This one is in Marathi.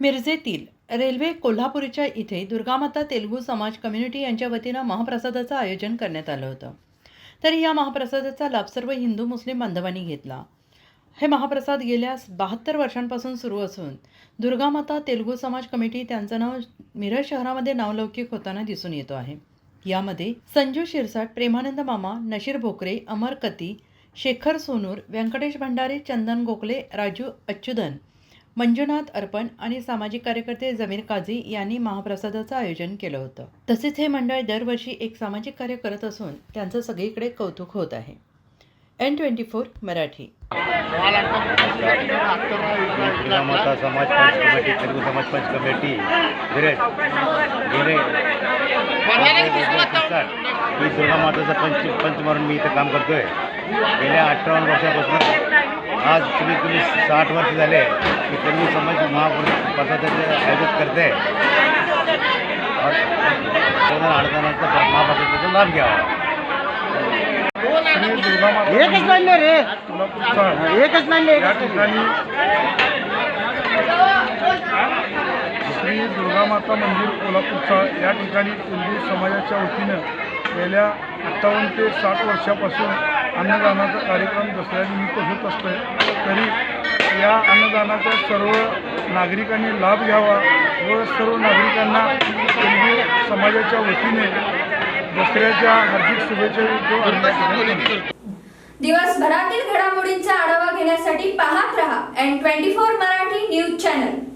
मिरजेतील रेल्वे कोल्हापूरच्या इथे दुर्गामाता तेलुगू समाज कम्युनिटी यांच्या वतीनं महाप्रसादाचं आयोजन करण्यात आलं होतं. तर या महाप्रसादाचा लाभ सर्व हिंदू मुस्लिम बांधवांनी घेतला. हे महाप्रसाद गेल्या बहात्तर वर्षांपासून सुरू असून दुर्गामाता तेलुगू समाज कमिटी त्यांचं नाव मिरज शहरामध्ये नावलौकिक होताना दिसून येतो आहे. यामध्ये संजू शिरसाट प्रेमानंद मामा नशीर भोकरे अमर कती शेखर सोनूर व्यंकटेश भंडारे चंदन गोखले राजू अच्युदन मंजुनाथ अर्पण आणि सामाजिक कार्यकर्ते जमीर काझी यांनी महाप्रसादाचं आयोजन केलं होतं. तसेच हे मंडळ दरवर्षी एक सामाजिक कार्य करत असून त्यांचं सगळीकडे कौतुक होत आहे. N twenty four Marathi. Durga माता समाज पंच कमेटी तेलुगू समाज पंच कमेटी मिरज गेले ही दुर्गा माताचा पंच पंच म्हणून मी इथं काम करतोय. गेल्या अठ्ठावन्न वर्षापासून आज तुम्ही तुम्ही साठ वर्ष झाले. की तेलुगू समाज महाप्रसादाचं आयोजित करते. और अनुदानाचा महाप्रसादाचा लाभ घ्यावा. एकच मांडले रे. एकच मांडले या ठिकाणी श्री दुर्गामाता मंदिर कोल्हापूरचा या ठिकाणी हिंदू समाजाच्या वतीनं गेल्या अठ्ठावन्न ते साठ वर्षापासून अन्नदानाचा कार्यक्रम दसऱ्यानिमित्त होत असतोय. तरी या अन्नदानाचा सर्व नागरिकांनी लाभ घ्यावा व सर्व नागरिकांना तेलगू समाजाच्या वतीने दसऱ्याच्या हार्दिक शुभेच्छा दिवसभरातील घडामोडींचा आढावा घेण्यासाठी पाहत रहा N twenty four Marathi news channel